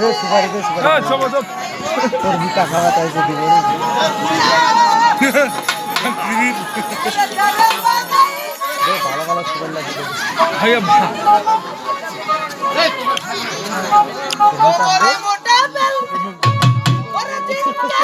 দে সুপারি দে সুপারি হ্যাঁ চলো চলো তোর ভিটা খাওয়া তাই যে দিব দে ভালো ভালো সুপারি লাগে দে ভাইয়া ওরে মোটা বেল। ওরে জিন্দা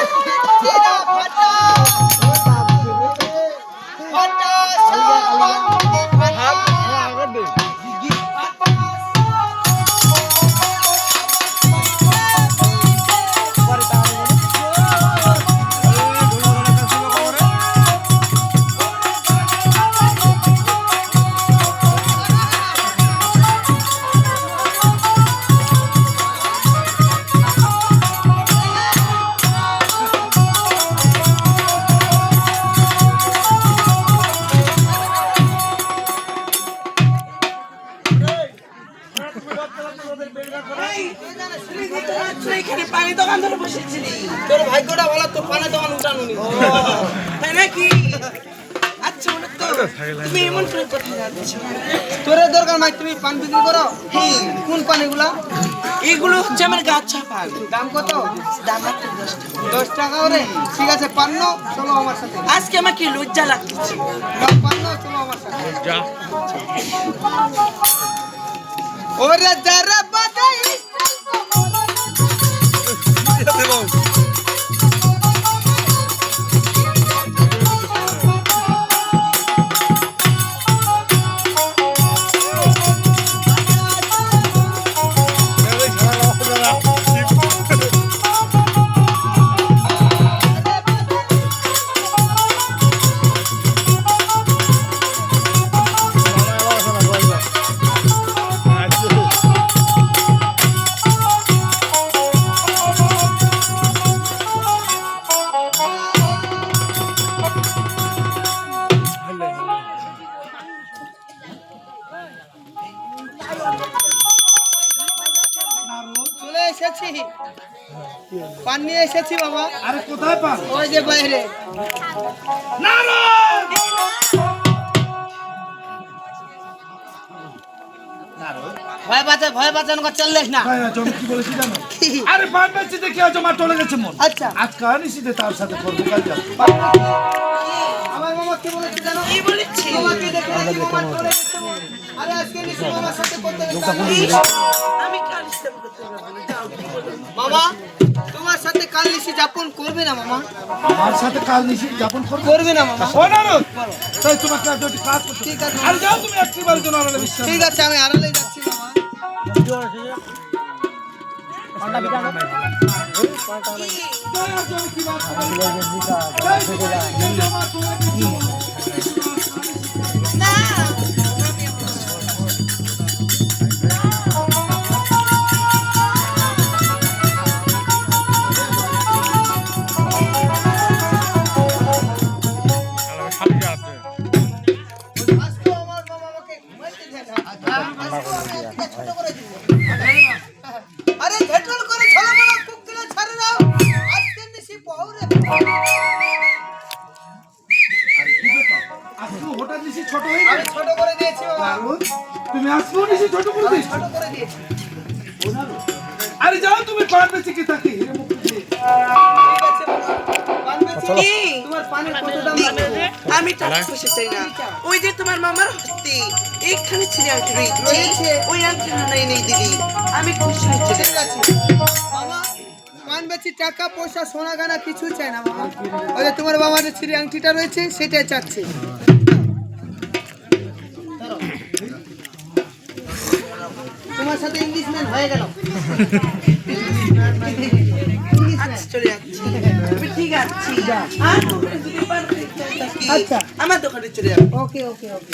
এখানে পানি দোকান ধরে বসেছিলি। তোর ভাগ্যটা ভালো পানি দোকান উঠানো তাই নাকি? আচ্ছা তো তুমি এমন করে কোথায় যাচ্ছ? তোর দরকার নাই তুমি পান বিক্রি করো। হ্যাঁ। কোন পানিগুলা? এগুলো হচ্ছে আমার গাছ পান। দাম কত? দাম মাত্র দশ টাকা। দশ টাকা করে? ঠিক আছে পান্ন চলো আমার সাথে। আজকে আমাকে লজ্জা লাগছে পান্ন চলো আমার সাথে। ওরে যারা বাজাই চলে এসেছি। পান নিয়ে এসেছি বাবা। আরে কোথায় পান? ওই যে বাইরে। ভয় বাঁচা ভয় বাঁচানো কথা চললেস না। ভাই আজ আমি কি বলেছি জানো? আরে পান বেচতে দেখি আজ আমার টলে গেছে মন। আচ্ছা। আজ কাহানি সিধে তার সাথে করব কাল আমার মামা কি বলেছে জানো? কি বলেছে? মামাকে দেখে নাকি চলে গেছে আরে আজকে নিশি মামার সাথে করতে মামা তোমার সাথে কাল নিশি যাপন করবে না মামা আমার সাথে কাল নিশি যাপন করব না মামা না তাই তোমাকে আজ একটু কাজ করতে ঠিক আছে আরে যাও তুমি একটি বারের জন্য আড়ালে বিশ্বাস ঠিক আছে আমি আড়ালে যাচ্ছি মামা আজকে ছোট করে দিয়েছি বাবা। তুমি নিশি ছোট করে দিয়েছ? ছোট করে দিয়েছি। আরে যাও তুমি পান বেচে কি থাকি? ঠিক আছে পান বেচি কি? তোমার পানের কত দাম লাগবে? আমি টাকা পয়সা চাই না। ওই যে তোমার মামার হস্তে এইখানে আংটি রয়েছে। ওই আংটি হানাই নেই দিদি। আমি খুশি হচ্ছে ঠিক আছে মামা পান বেচি টাকা পয়সা সোনা গানা কিছু চাই না মামা। ওই যে তোমার বাবার যে ছিঁড়ে আংটিটা রয়েছে সেটাই চাচ্ছে। তোমার সাথে ইংলিশম্যান হয়ে গেল। চলে যাচ্ছি ঠিক আছি। আচ্ছা। আমার দোকানে চলে যাব। ওকে ওকে ওকে।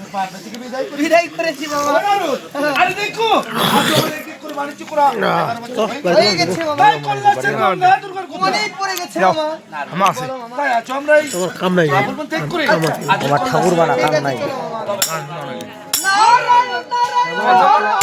বাবা থেকে বিদায় করে বিদায় করেছি বাবা। আরে দেখো। বাণিজ্য করা হয়ে গেছে বাবা। অনেক পড়ে গেছে বাবা। আমা আছে। তাই আছো আমরা তোর কাম নাই। আমার ঠাকুর বানা কাম নাই। না না না